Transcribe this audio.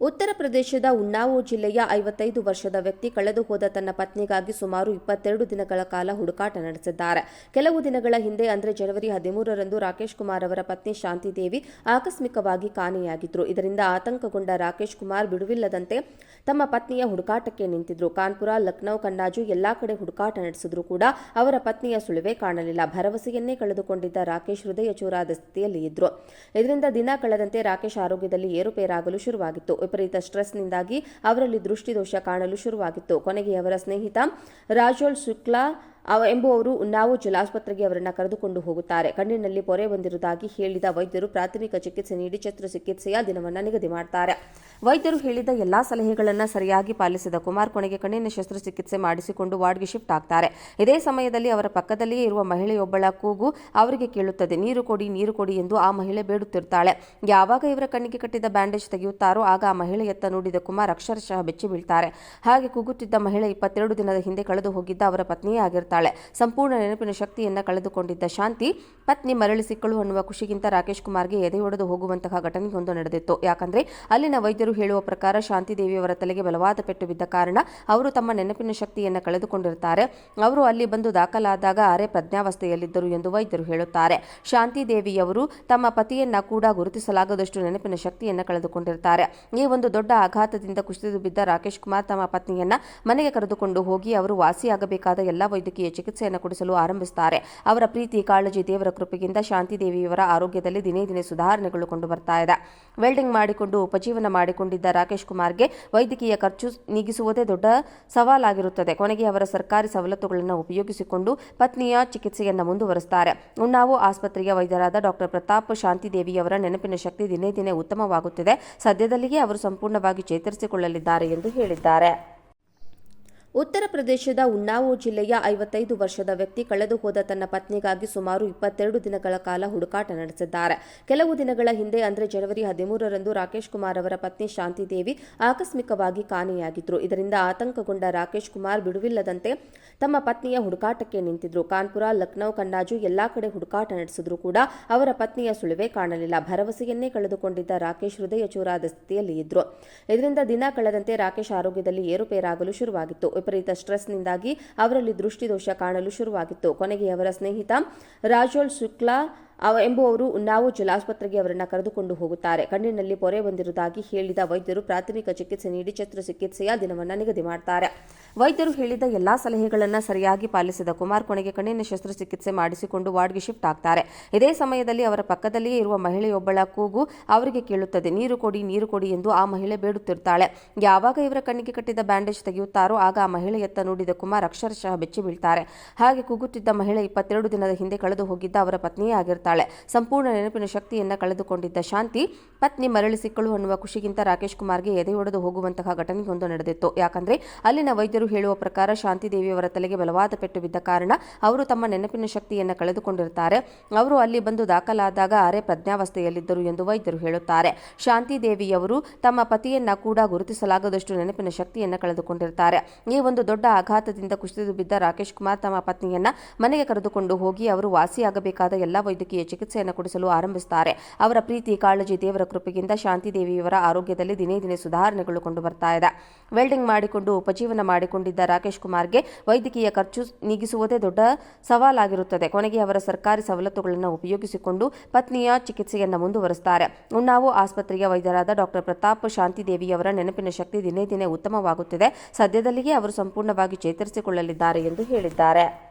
ಉತ್ತರ ಪ್ರದೇಶದ ಉನ್ನಾವೋ ಜಿಲ್ಲೆಯ ಐವತ್ತೈದು ವರ್ಷದ ವ್ಯಕ್ತಿ ಕಳೆದು ಹೋದ ತನ್ನ ಪತ್ನಿಗಾಗಿ ಸುಮಾರು ಇಪ್ಪತ್ತೆರಡು ದಿನಗಳ ಕಾಲ ಹುಡುಕಾಟ ನಡೆಸಿದ್ದಾರೆ. ಕೆಲವು ದಿನಗಳ ಹಿಂದೆ ಅಂದರೆ ಜನವರಿ ಹದಿಮೂರರಂದು ರಾಕೇಶ್ ಕುಮಾರ್ ಅವರ ಪತ್ನಿ ಶಾಂತಿದೇವಿ ಆಕಸ್ಮಿಕವಾಗಿ ಕಾಣೆಯಾಗಿದ್ದರು ಇದರಿಂದ ಆತಂಕಗೊಂಡ ರಾಕೇಶ್ ಕುಮಾರ್ ಬಿಡುವಿಲ್ಲದಂತೆ ತಮ್ಮ ಪತ್ನಿಯ ಹುಡುಕಾಟಕ್ಕೆ ನಿಂತಿದ್ರು. ಕಾನ್ಪುರ ಲಖನೌ ಕಣ್ಣಾಜು ಎಲ್ಲಾ ಕಡೆ ಹುಡುಕಾಟ ನಡೆಸಿದ್ರು ಕೂಡ ಅವರ ಪತ್ನಿಯ ಸುಳಿವೇ ಕಾಣಲಿಲ್ಲ. ಭರವಸೆಯನ್ನೇ ಕಳೆದುಕೊಂಡಿದ್ದ ರಾಕೇಶ್ ಹೃದಯ ಚೂರಾದ ಸ್ಥಿತಿಯಲ್ಲಿ ಇದ್ರು. ಇದರಿಂದ ದಿನ ಕಳೆದಂತೆ ರಾಕೇಶ್ ಆರೋಗ್ಯದಲ್ಲಿ ಏರುಪೇರಾಗಲು ಶುರುವಾಗಿತ್ತು. ವಿಪರೀತ ಸ್ಟ್ರೆಸ್ನಿಂದಾಗಿ ಅವರಲ್ಲಿ ದೃಷ್ಟಿದೋಷ ಕಾಣಲು ಶುರುವಾಗಿತ್ತು. ಕೊನೆಗೆ ಅವರ ಸ್ನೇಹಿತ ರಾಜೋಲ್ ಶುಕ್ಲಾ ಅವ ಎಂಬುವವರು ಉನ್ನಾವೋ ಜಿಲ್ಲಾಸ್ಪತ್ರೆಗೆ ಅವರನ್ನು ಕರೆದುಕೊಂಡು ಹೋಗುತ್ತಾರೆ. ಕಣ್ಣಿನಲ್ಲಿ ಪೊರೆ ಬಂದಿರುವುದಾಗಿ ಹೇಳಿದ ವೈದ್ಯರು ಪ್ರಾಥಮಿಕ ಚಿಕಿತ್ಸೆ ನೀಡಿ ಚಿಕಿತ್ಸೆಯ ದಿನವನ್ನು ನಿಗದಿ ಮಾಡ್ತಾರೆ. ವೈದ್ಯರು ಹೇಳಿದ ಎಲ್ಲಾ ಸಲಹೆಗಳನ್ನು ಸರಿಯಾಗಿ ಪಾಲಿಸಿದ ಕುಮಾರ್ ಕೊನೆಗೆ ಕಣ್ಣಿನ ಶಸ್ತ್ರಚಿಕಿತ್ಸೆ ಮಾಡಿಸಿಕೊಂಡು ವಾರ್ಡ್ಗೆ ಶಿಫ್ಟ್ ಆಗ್ತಾರೆ. ಇದೇ ಸಮಯದಲ್ಲಿ ಅವರ ಪಕ್ಕದಲ್ಲಿಯೇ ಇರುವ ಮಹಿಳೆಯೊಬ್ಬಳ ಕೂಗು ಅವರಿಗೆ ಕೇಳುತ್ತದೆ. ನೀರು ಕೊಡಿ ನೀರು ಕೊಡಿ ಎಂದು ಆ ಮಹಿಳೆ ಬೇಡುತ್ತಿರ್ತಾಳೆ. ಯಾವಾಗ ಇವರ ಕಣ್ಣಿಗೆ ಕಟ್ಟಿದ ಬ್ಯಾಂಡೇಜ್ ತೆಗೆಯುತ್ತಾರೋ ಆಗ ಆ ಮಹಿಳೆಯತ್ತ ನೋಡಿದ ಕುಮಾರ್ ಅಕ್ಷರಶಃ ಬೆಚ್ಚಿ ಬೀಳ್ತಾರೆ. ಹಾಗೆ ಕೂಗುತ್ತಿದ್ದ ಮಹಿಳೆ ಇಪ್ಪತ್ತೆರಡು ದಿನದ ಹಿಂದೆ ಕಳೆದು ಹೋಗಿದ್ದ ಅವರ ಪತ್ನಿಯೇ ಆಗಿರ್ತಾಳೆ. ಸಂಪೂರ್ಣ ನೆನಪಿನ ಶಕ್ತಿಯನ್ನ ಕಳೆದುಕೊಂಡಿದ್ದ ಶಾಂತಿ, ಪತ್ನಿ ಮರಳಿ ಸಿಕ್ಕಳು ಅನ್ನುವ ಖುಷಿಗಿಂತ ರಾಕೇಶ್ ಕುಮಾರ್ಗೆ ಎದೆಯೊಡೆದು ಹೋಗುವಂತಹ ಘಟನೆಯೊಂದು ನಡೆದಿತ್ತು. ಯಾಕಂದ್ರೆ ಅಲ್ಲಿನ ವೈದ್ಯರು ಹೇಳುವ ಪ್ರಕಾರ ಶಾಂತಿದೇವಿ ಅವರ ತಲೆಗೆ ಬಲವಾದ ಪೆಟ್ಟು ಬಿದ್ದ ಕಾರಣ ಅವರು ತಮ್ಮ ನೆನಪಿನ ಶಕ್ತಿಯನ್ನ ಕಳೆದುಕೊಂಡಿರುತ್ತಾರೆ. ಅವರು ಅಲ್ಲಿ ಬಂದು ದಾಖಲಾದಾಗ ಅರೆ ಪ್ರಜ್ಞಾವಸ್ಥೆಯಲ್ಲಿದ್ದರು ಎಂದು ವೈದ್ಯರು ಹೇಳುತ್ತಾರೆ. ಶಾಂತಿ ದೇವಿಯವರು ತಮ್ಮ ಪತಿಯನ್ನ ಕೂಡ ಗುರುತಿಸಲಾಗದಷ್ಟು ನೆನಪಿನ ಶಕ್ತಿಯನ್ನು ಕಳೆದುಕೊಂಡಿರುತ್ತಾರೆ. ಈ ಒಂದು ದೊಡ್ಡ ಆಘಾತದಿಂದ ಕುಸಿದು ಬಿದ್ದ ರಾಕೇಶ್ ಕುಮಾರ್ ತಮ್ಮ ಪತ್ನಿಯನ್ನ ಮನೆಗೆ ಕರೆದುಕೊಂಡು ಹೋಗಿ ಅವರು ವಾಸಿಯಾಗಬೇಕಾದ ಎಲ್ಲ ವೈದ್ಯಕೀಯ ಚಿಕಿತ್ಸೆಯನ್ನು ಕೊಡಿಸಲು ಆರಂಭಿಸುತ್ತಾರೆ. ಅವರ ಪ್ರೀತಿ, ಕಾಳಜಿ ದೇವರ ಕೃಪೆಯಿಂದ ಶಾಂತಿ ದೇವಿಯವರ ಆರೋಗ್ಯದಲ್ಲಿ ದಿನೇ ದಿನೇ ಸುಧಾರಣೆಗಳು ಕಂಡು ಬರ್ತಾ ಇದೆ. ವೆಲ್ಡಿಂಗ್ ಮಾಡಿಕೊಂಡು ಉಪಜೀವನ ಮಾಡಿಕೊಂಡಿದ್ದ ರಾಕೇಶ್ ಕುಮಾರ್ಗೆ ವೈದ್ಯಕೀಯ ಖರ್ಚು ನೀಗಿಸುವುದೇ ದೊಡ್ಡ ಸವಾಲಾಗಿರುತ್ತದೆ. ಕೊನೆಗೆ ಅವರ ಸರ್ಕಾರಿ ಸವಲತ್ತುಗಳನ್ನು ಉಪಯೋಗಿಸಿಕೊಂಡು ಪತ್ನಿಯ ಚಿಕಿತ್ಸೆಯನ್ನು ಮುಂದುವರೆಸುತ್ತಾರೆ ಉನ್ನಾವು ಆಸ್ಪತ್ರೆಯ ವೈದ್ಯರಾದ ಡಾಕ್ಟರ್ ಪ್ರತಾಪ್ ಶಾಂತಿದೇವಿಯವರ ನೆನಪಿನ ಶಕ್ತಿ ದಿನೇ ದಿನೇ ಉತ್ತಮವಾಗುತ್ತಿದೆ. ಸದ್ಯದಲ್ಲಿಯೇ ಅವರು ಸಂಪೂರ್ಣವಾಗಿ ಚೇತರಿಸಿಕೊಳ್ಳಲಿದ್ದಾರೆ ಎಂದು ಹೇಳಿದ್ದಾರೆ. ಉತ್ತರ ಪ್ರದೇಶದ ಉನ್ನಾವೋ ಜಿಲ್ಲೆಯ ಐವತ್ತೈದು ವರ್ಷದ ವ್ಯಕ್ತಿ ಕಳೆದು ಹೋದ ತನ್ನ ಪತ್ನಿಗಾಗಿ ಸುಮಾರು ಇಪ್ಪತ್ತೆರಡು ದಿನಗಳ ಕಾಲ ಹುಡುಕಾಟ ನಡೆಸಿದ್ದಾರೆ. ಕೆಲವು ದಿನಗಳ ಹಿಂದೆ ಅಂದರೆ ಜನವರಿ ಹದಿಮೂರರಂದು ರಾಕೇಶ್ ಕುಮಾರ್ ಅವರ ಪತ್ನಿ ಶಾಂತಿದೇವಿ ಆಕಸ್ಮಿಕವಾಗಿ ಕಾಣೆಯಾಗಿದ್ದರು ಇದರಿಂದ ಆತಂಕಗೊಂಡ ರಾಕೇಶ್ ಕುಮಾರ್ ಬಿಡುವಿಲ್ಲದಂತೆ ತಮ್ಮ ಪತ್ನಿಯ ಹುಡುಕಾಟಕ್ಕೆ ನಿಂತಿದ್ರು. ಕಾನ್ಪುರ, ಲಕ್ನೌ ಕನ್ನಾಜು ಎಲ್ಲಾ ಕಡೆ ಹುಡುಕಾಟ ನಡೆಸಿದ್ರು ಕೂಡ ಅವರ ಪತ್ನಿಯ ಸುಳಿವೆ ಕಾಣಲಿಲ್ಲ. ಭರವಸೆಯನ್ನೇ ಕಳೆದುಕೊಂಡಿದ್ದ ರಾಕೇಶ್ ಹೃದಯ ಚೂರಾದ ಸ್ಥಿತಿಯಲ್ಲಿ ಇದ್ರು. ಇದರಿಂದ ದಿನ ಕಳೆದಂತೆ ರಾಕೇಶ್ ಆರೋಗ್ಯದಲ್ಲಿ ಏರುಪೇರಾಗಲು ಶುರುವಾಗಿತ್ತು. ವಿಪರೀತ ಸ್ಟ್ರೆಸ್ನಿಂದಾಗಿ ಅವರಲ್ಲಿ ದೃಷ್ಟಿದೋಷ ಕಾಣಲು ಶುರುವಾಗಿತ್ತು. ಕೊನೆಗೆ ಅವರ ಸ್ನೇಹಿತ ರಾಜೋಲ್ ಶುಕ್ಲಾ ಅವ ಎಂಬುವವರು ಉನ್ನಾವೋ ಜಿಲ್ಲಾಸ್ಪತ್ರೆಗೆ ಅವರನ್ನು ಕರೆದುಕೊಂಡು ಹೋಗುತ್ತಾರೆ. ಕಣ್ಣಿನಲ್ಲಿ ಪೊರೆ ಬಂದಿರುವುದಾಗಿ ಹೇಳಿದ ವೈದ್ಯರು ಪ್ರಾಥಮಿಕ ಚಿಕಿತ್ಸೆ ನೀಡಿ ಶಸ್ತ್ರಚಿಕಿತ್ಸೆಯ ದಿನವನ್ನು ನಿಗದಿ ಮಾಡ್ತಾರೆ. ವೈದ್ಯರು ಹೇಳಿದ ಎಲ್ಲಾ ಸಲಹೆಗಳನ್ನು ಸರಿಯಾಗಿ ಪಾಲಿಸಿದ ಕುಮಾರ್ ಕೊನೆಗೆ ಕಣ್ಣಿನ ಶಸ್ತ್ರಚಿಕಿತ್ಸೆ ಮಾಡಿಸಿಕೊಂಡು ವಾರ್ಡ್ಗೆ ಶಿಫ್ಟ್ ಆಗ್ತಾರೆ. ಇದೇ ಸಮಯದಲ್ಲಿ ಅವರ ಪಕ್ಕದಲ್ಲಿಯೇ ಇರುವ ಮಹಿಳೆಯೊಬ್ಬಳ ಕೂಗು ಅವರಿಗೆ ಕೇಳುತ್ತದೆ. ನೀರು ಕೊಡಿ ನೀರು ಕೊಡಿ ಎಂದು ಆ ಮಹಿಳೆ ಬೇಡುತ್ತಿರ್ತಾಳೆ. ಯಾವಾಗ ಇವರ ಕಣ್ಣಿಗೆ ಕಟ್ಟಿದ ಬ್ಯಾಂಡೇಜ್ ತೆಗೆಯುತ್ತಾರೋ ಆಗ ಆ ಮಹಿಳೆಯತ್ತ ನೋಡಿದ ಕುಮಾರ್ ಅಕ್ಷರಶಃ ಬೆಚ್ಚಿ ಬೀಳ್ತಾರೆ. ಹಾಗೆ ಕೂಗುತ್ತಿದ್ದ ಮಹಿಳೆ ಇಪ್ಪತ್ತೆರಡು ದಿನದ ಹಿಂದೆ ಕಳೆದು ಹೋಗಿದ್ದ ಅವರ ಪತ್ನಿಯೇ ಸಂಪೂರ್ಣ ನೆನಪಿನ ಶಕ್ತಿಯನ್ನ ಕಳೆದುಕೊಂಡಿದ್ದ ಶಾಂತಿ, ಪತ್ನಿ ಮರಳಿ ಸಿಕ್ಕಳು ಅನ್ನುವ ಖುಷಿಗಿಂತ ರಾಕೇಶ್ ಕುಮಾರ್ಗೆ ಎದೆ ಒಡೆದು ಹೋಗುವಂತಹ ಘಟನೆಯೊಂದು ನಡೆದಿತ್ತು. ಯಾಕಂದ್ರೆ ಅಲ್ಲಿನ ವೈದ್ಯರು ಹೇಳುವ ಪ್ರಕಾರ ಶಾಂತಿ ದೇವಿಯವರ ತಲೆಗೆ ಬಲವಾದ ಪೆಟ್ಟು ಬಿದ್ದ ಕಾರಣ ಅವರು ತಮ್ಮ ನೆನಪಿನ ಶಕ್ತಿಯನ್ನ ಕಳೆದುಕೊಂಡಿರ್ತಾರೆ. ಅವರು ಅಲ್ಲಿ ಬಂದು ದಾಖಲಾದಾಗ ಅರೆ ಪ್ರಜ್ಞಾವಸ್ಥೆಯಲ್ಲಿದ್ದರು ಎಂದು ವೈದ್ಯರು ಹೇಳುತ್ತಾರೆ. ಶಾಂತಿ ದೇವಿಯವರು ತಮ್ಮ ಪತಿಯನ್ನ ಕೂಡ ಗುರುತಿಸಲಾಗದಷ್ಟು ನೆನಪಿನ ಶಕ್ತಿಯನ್ನ ಕಳೆದುಕೊಂಡಿರ್ತಾರೆ. ಈ ಒಂದು ದೊಡ್ಡ ಆಘಾತದಿಂದ ಕುಸಿದು ಬಿದ್ದ ರಾಕೇಶ್ ಕುಮಾರ್ ತಮ್ಮ ಪತ್ನಿಯನ್ನ ಮನೆಗೆ ಕರೆದುಕೊಂಡು ಹೋಗಿ ಅವರು ವಾಸಿಯಾಗಬೇಕಾದ ಎಲ್ಲ ವೈದ್ಯಕೀಯ ಚಿಕಿತ್ಸೆಯನ್ನು ಕೊಡಿಸಲು ಆರಂಭಿಸುತ್ತಾರೆ. ಅವರ ಪ್ರೀತಿ, ಕಾಳಜಿ, ದೇವರ ಕೃಪೆಯಿಂದ ಶಾಂತಿ ದೇವಿಯವರ ಆರೋಗ್ಯದಲ್ಲಿ ದಿನೇ ದಿನೇ ಸುಧಾರಣೆಗಳು ಕಂಡು ಬರ್ತಾ ಇದೆ. ವೆಲ್ಡಿಂಗ್ ಮಾಡಿಕೊಂಡು, ಉಪಜೀವನ ಮಾಡಿಕೊಂಡಿದ್ದ ರಾಕೇಶ್ ಕುಮಾರ್ಗೆ ವೈದ್ಯಕೀಯ ಖರ್ಚು ನೀಗಿಸುವುದೇ ದೊಡ್ಡ ಸವಾಲಾಗಿರುತ್ತದೆ. ಕೊನೆಗೆ ಅವರ ಸರ್ಕಾರಿ ಸವಲತ್ತುಗಳನ್ನು ಉಪಯೋಗಿಸಿಕೊಂಡು ಪತ್ನಿಯ ಚಿಕಿತ್ಸೆಯನ್ನು ಮುಂದುವರಿಸುತ್ತಾರೆ. ಉನ್ನಾವು ಆಸ್ಪತ್ರೆಯ ವೈದ್ಯರಾದ ಡಾಕ್ಟರ್ ಪ್ರತಾಪ್ ಶಾಂತಿದೇವಿಯವರ ನೆನಪಿನ ಶಕ್ತಿ ದಿನೇ ದಿನೇ ಉತ್ತಮವಾಗುತ್ತಿದೆ. ಸದ್ಯದಲ್ಲಿಯೇ ಅವರು ಸಂಪೂರ್ಣವಾಗಿ ಚೇತರಿಸಿಕೊಳ್ಳಲಿದ್ದಾರೆ ಎಂದು ಹೇಳಿದ್ದಾರೆ.